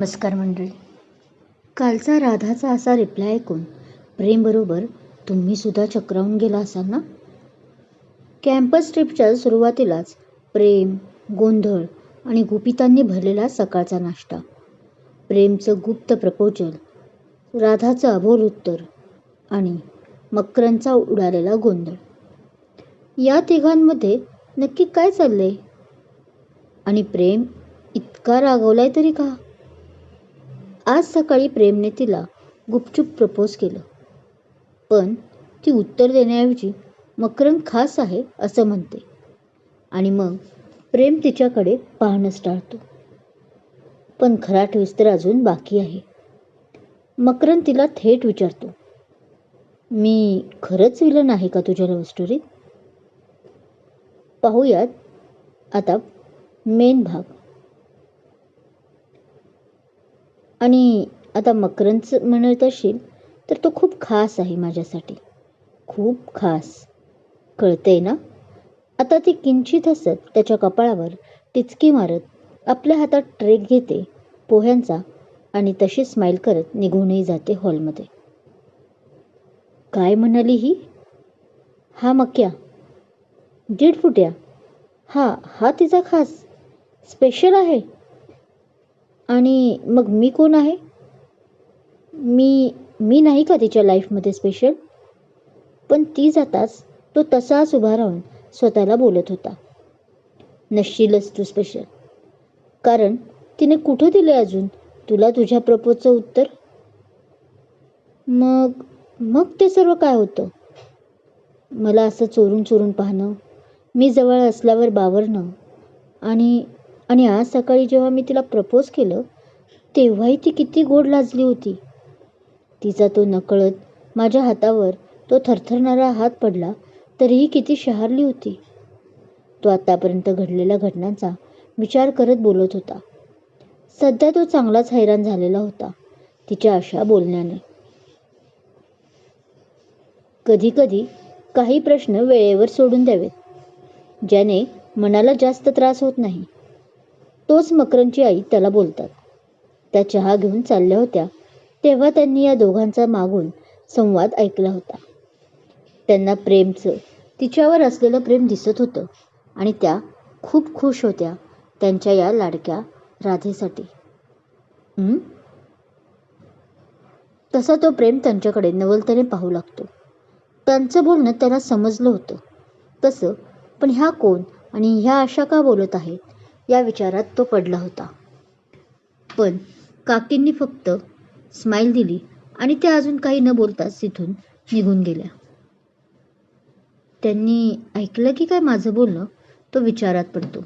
नमस्कार मंडळी. कालचा राधाचा असा रिप्लाय ऐकून प्रेमबरोबर तुम्ही सुद्धा चक्रावून गेला असाल ना? कॅम्पस ट्रिपच्या सुरुवातीलाच प्रेम गोंधळ आणि गुपितांनी भरलेला सकाळचा नाश्ता. प्रेमचं गुप्त प्रपोजल राधाचं अबोल उत्तर आणि मकरंचा उडालेला गोंधळ. या तिघांमध्ये नक्की काय चाललंय? आणि प्रेम इतका रागवलाय तरी का? आज सकाळी प्रेमने तिला गुपचूप प्रपोज केलं. पण ती उत्तर देण्याऐवजी मकरंद खास आहे असं म्हणते. आणि मग प्रेम तिच्याकडे पाहणंच टाळतो. पण खरा ट्विस्ट तर अजून बाकी आहे. मकरंद तिला थेट विचारतो. मी खरंच विलन आहे का तुझ्या लव्ह स्टोरीत पाहूयात आता मेन भाग. आणि आता मकरंदचं म्हणत असशील तर तो खूप खास आहे माझ्यासाठी. खूप खास. कळते ना? आता ती किंचित हसत त्याच्या कपाळावर टिचकी मारत आपल्या हातात ट्रेक घेते पोह्यांचा आणि तशी स्माईल करत निघूनही जाते हॉलमध्ये. काय म्हणाली ही? हा मक्या. दीड फुट्या. हा हा तिचा खास. स्पेशल आहे. आणि मग मी कोण आहे? मी मी नाही का तिच्या लाईफमध्ये स्पेशल पण ती जाताच तो तसाच उभा राहून स्वतःला बोलत होता. नसशीलच तू स्पेशल कारण तिने कुठं दिले अजून? तुला तुझ्या प्रपोजचं उत्तर? मग मग ते सर्व काय होतं? मला असं चोरून चोरून पाहणं मी जवळ असल्यावर बावरणं आणि आणि आज सकाळी जेव्हा मी तिला प्रपोज केलं तेव्हाही ती किती गोड लाजली होती. तिचा तो नकळत माझ्या हातावर तो थरथरणारा हात पडला तरीही किती शहारली होती. तो आतापर्यंत घडलेल्या घटनांचा विचार करत बोलत होता. सध्या तो चांगलाच हैराण झालेला होता तिच्या अशा बोलण्याने. कधी कधी काही प्रश्न वेळेवर सोडून द्यावेत ज्याने मनाला जास्त त्रास होत नाही. तोच मकरंची आई त्याला बोलतात. त्या चहा घेऊन चालल्या होत्या तेव्हा त्यांनी या दोघांचा मागून संवाद ऐकला होता. त्यांना प्रेमचं तिच्यावर असलेलं प्रेम दिसत होतं आणि त्या खूप खुश होत्या त्यांच्या या लाडक्या राधेसाठी. तसा तो प्रेम त्यांच्याकडे नवलतेने पाहू लागतो. त्यांचं बोलणं त्याला समजलं होतं. तसं पण ह्या कोण आणि ह्या अशा का बोलत आहेत? या विचारात तो पडला होता. पण काकींनी फक्त स्माईल दिली आणि त्या अजून काही न बोलताच तिथून निघून गेल्या. त्यांनी ऐकलं की काय माझं बोलणं? तो विचारात पडतो.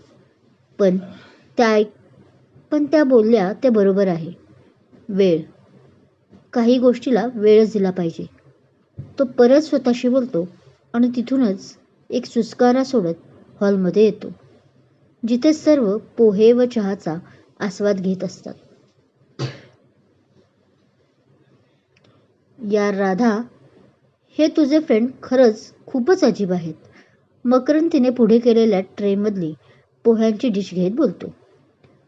पण त्या ऐक पण त्या बोलल्या ते बरोबर आहे. वेळ. काही गोष्टीला वेळच दिला पाहिजे. तो परत स्वतःशी बोलतो आणि तिथूनच एक सुस्कारा सोडत हॉलमध्ये येतो. जिथे सर्व पोहे व चहाचा आस्वाद घेत असतात. या राधा हे तुझे फ्रेंड खरंच खूपच अजीब आहेत. मकरन तिने पुढे केलेल्या ट्रेमधली पोह्यांची डिश घेत बोलतो.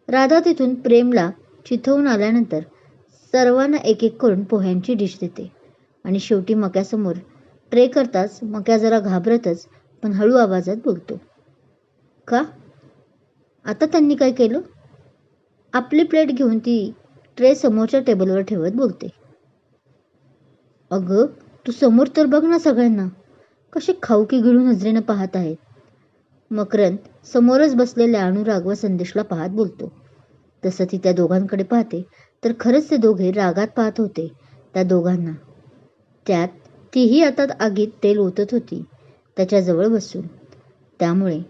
राधा तिथून प्रेमला चिथवून आल्यानंतर सर्वांना एक एक करून पोह्यांची डिश देते आणि शेवटी मक्यासमोर ट्रे करताच मक्या जरा घाबरतच पण हळू आवाजात बोलतो. का? आता त्यांनी काय केलं? आपली प्लेट घेऊन ती ट्रे समोरच्या टेबलवर ठेवत बोलते. अगं तू समोर तर बघ ना सगळ्यांना. कसे खाऊकी गिळून नजरेनं पाहत आहेत. मकरंद समोरच बसलेल्या अनुराग व संदेशला पाहत बोलतो. तसं ती त्या दोघांकडे पाहते तर खरंच ते दोघे रागात पाहत होते त्या दोघांना. त्यात तीही आता आगीत तेल ओतत होती त्याच्याजवळ बसून. त्यामुळे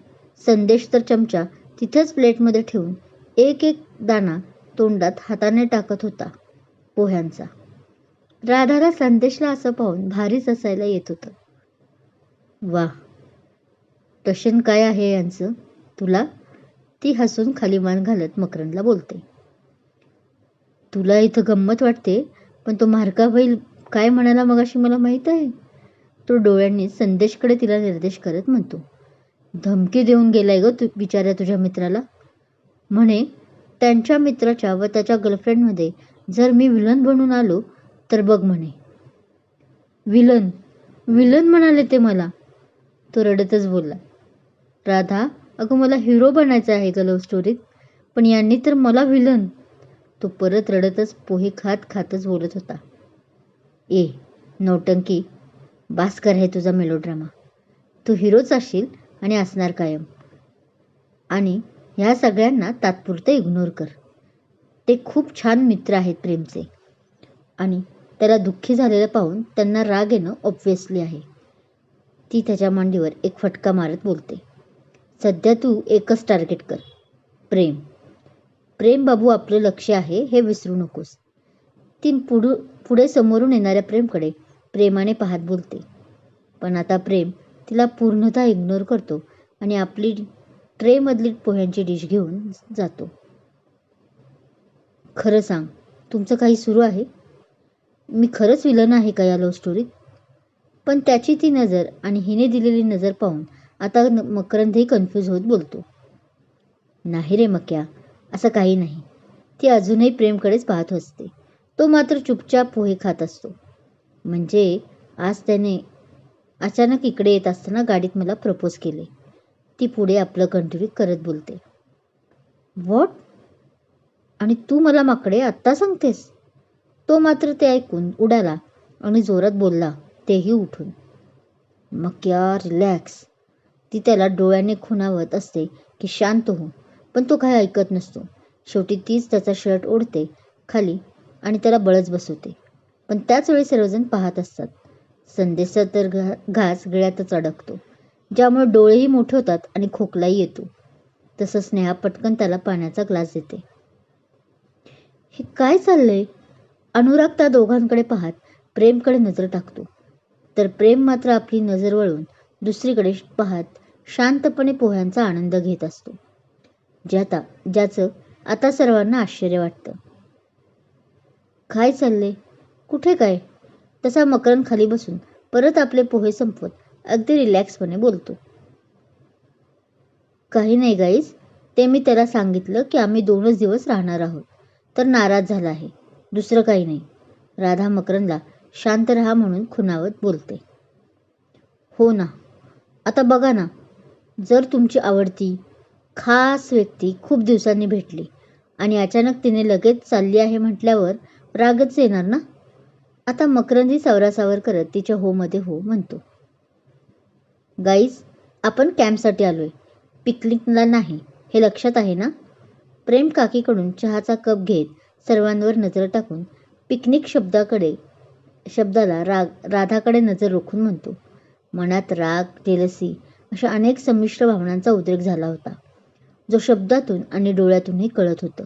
संदेश तर चमचा तिथेच प्लेटमध्ये ठेवून एक एक दाणा तोंडात हाताने टाकत होता पोह्यांचा. राधाला संदेशला असं पाहून भारीच असायला येत होतं. वा टशन काय आहे यांचं? तुला? ती हसून खाली मान घालत मकरंदला बोलते. तुला इथं गंमत वाटते पण तो मारका होईल काय म्हणाला मग अशी मला माहीत आहे? तो डोळ्यांनी संदेशकडे तिला निर्देश करत म्हणतो. धमकी देऊन गेलाय ग तू बिचाऱ्या तुझ्या मित्राला. म्हणे त्यांच्या मित्राच्या व त्याच्या गर्लफ्रेंडमध्ये जर मी विलन बनून आलो तर बघ म्हणे. विलन विलन म्हणाले ते मला? तो रडतच बोलला. राधा अगं मला हिरो बनायचं आहे ग लव्ह स्टोरीत पण यांनी तर मला विलन तो परत रडतच पोहे खात खातच बोलत होता. ए नौटंकी भास्कर आहे तुझा मेलोड्रामा तू हिरोच असशील आणि असणार कायम. आणि ह्या सगळ्यांना तात्पुरतं इग्नोर कर. ते खूप छान मित्र आहेत प्रेमचे. आणि त्याला दुःखी झालेलं पाहून त्यांना राग येणं ऑब्व्हियसली आहे. ती त्याच्या मांडीवर एक फटका मारत बोलते. सध्या तू एकच टार्गेट कर. प्रेम. प्रेम बाबू आपलं लक्ष आहे हे विसरू नकोस. ती पुढू पुढे समोरून येणाऱ्या प्रेमकडे प्रेमाने पाहत बोलते. पण आता प्रेम तिला पूर्णतः इग्नोर करतो आणि आपली ट्रेमधली पोह्यांची डिश घेऊन जातो. खरं सांग तुमचं काही सुरू आहे? मी खरंच विलन आहे का या लव्ह स्टोरीत पण त्याची ती नजर आणि हिने दिलेली नजर पाहून आता न- मकरंदही कन्फ्यूज होत बोलतो. नाही रे मक्या असं काही नाही. ती अजूनही प्रेमकडेच पाहत असते. तो मात्र चुपचाप पोहे खात असतो. म्हणजे आज त्याने अचानक इकडे येत असताना गाडीत मला प्रपोज केले. ती पुढे आपलं कंटिन्यू करत बोलते. व्हॉट आणि तू मला माकडे आत्ता सांगतेस? तो मात्र ते ऐकून उडाला आणि जोरात बोलला तेही उठून. मग क्या रिलॅक्स. ती त्याला डोळ्याने खुणावत असते की शांत हो पण तो काही ऐकत नसतो. शेवटी तीच त्याचा शर्ट ओढते खाली आणि त्याला बळच बसवते. पण त्याच वेळी सर्वजण पाहत असतात. संदेशचा तर घा घास गळ्यातच अडकतो ज्यामुळे डोळेही मोठे होतात आणि खोकलाही येतो. तसं स्नेहा पटकन त्याला पाण्याचा ग्लास देते. हे काय चाललंय? अनुराग त्या दोघांकडे पाहत प्रेमकडे नजर टाकतो. तर प्रेम मात्र आपली नजर वळून दुसरीकडे पाहत शांतपणे पोह्यांचा आनंद घेत असतो. ज्याता ज्याचं आता सर्वांना आश्चर्य वाटतं. काय चालले कुठे काय? तसा मकरन खाली बसून परत आपले पोहे संपवत अगदी रिलॅक्सपणे बोलतो. काही नाही गाईज ते मी त्याला सांगितलं की आम्ही दोनच दिवस राहणार आहोत. तर नाराज झाला आहे. दुसरं काही नाही. राधा मकरनला शांत राहा म्हणून खुणावत बोलते. हो ना. आता बघा ना. जर तुमची आवडती खास व्यक्ती खूप दिवसांनी भेटली आणि अचानक तिने लगेच चालली आहे म्हटल्यावर रागच येणार ना? आता मकरंदी सावरासावर करत तिच्या होमध्ये हो म्हणतो. गाईज आपण कॅम्पसाठी आलोय. पिकनिकला नाही. हे लक्षात आहे ना प्रेम काकीकडून चहाचा कप घेत सर्वांवर नजर टाकून पिकनिक शब्दाकडे शब्दाला राग राधाकडे नजर रोखून म्हणतो. मनात राग जेलसी अशा अनेक संमिश्र भावनांचा उद्रेक झाला होता. जो शब्दातून आणि डोळ्यातूनही कळत होतं.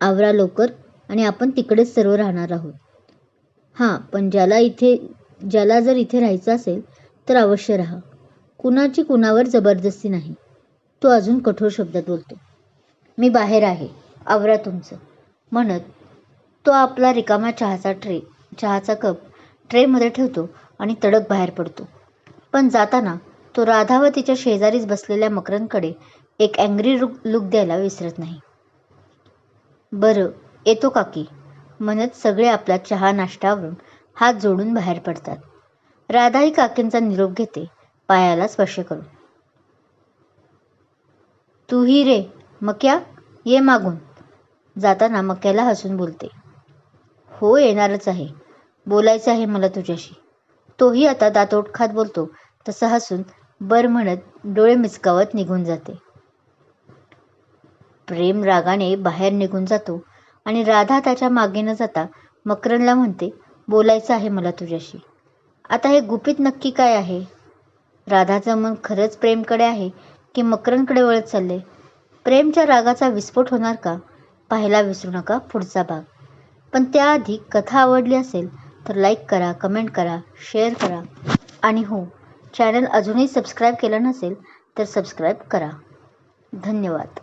आवरा लवकर आणि आपण तिकडेच सर्व राहणार आहोत. हां पण ज्याला इथे ज्याला जर इथे राहायचं असेल तर अवश्य राहा. कुणाची कुणावर जबरदस्ती नाही. तो अजून कठोर शब्दात बोलतो. मी बाहेर आहे. आवरा तुमचं. म्हणत तो आपला रिकामा चहाचा ट्रे चहाचा कप ट्रेमध्ये ठेवतो आणि तडक बाहेर पडतो. पण जाताना तो राधा व तिच्या शेजारीच बसलेल्या मकरंदकडे एक अँग्री लुक द्यायला विसरत नाही. बरं येतो काकी. म्हणत सगळे आपला चहा नाश्तावरून हात जोडून बाहेर पडतात. राधाही काकींचा निरोप घेते पायाला स्पर्श करून. तूही रे मक्या ये मागून. जाताना मक्याला हसून बोलते. हो येणारच आहे. बोलायचं आहे मला तुझ्याशी. तोही आता दातोट खात बोलतो तसा हसून बर म्हणत डोळे मिचकावत निघून जाते. प्रेम रागाने बाहेर निघून जातो आणि राधा त्याच्यामागे न जाता मकरनला म्हणते बोलायचं आहे मला तुझ्याशी. आता हे गुपित नक्की काय आहे? राधाचं मन खरंच प्रेमकडे आहे की मकरनकडे वळत चालले प्रेमच्या रागाचा विस्फोट होणार का? पाहायला विसरू नका पुढचा भाग. पण त्याआधी कथा आवडली असेल तर लाईक करा कमेंट करा शेअर करा. आणि हो चॅनल अजूनही सबस्क्राईब केलं नसेल तर सबस्क्राईब करा. धन्यवाद.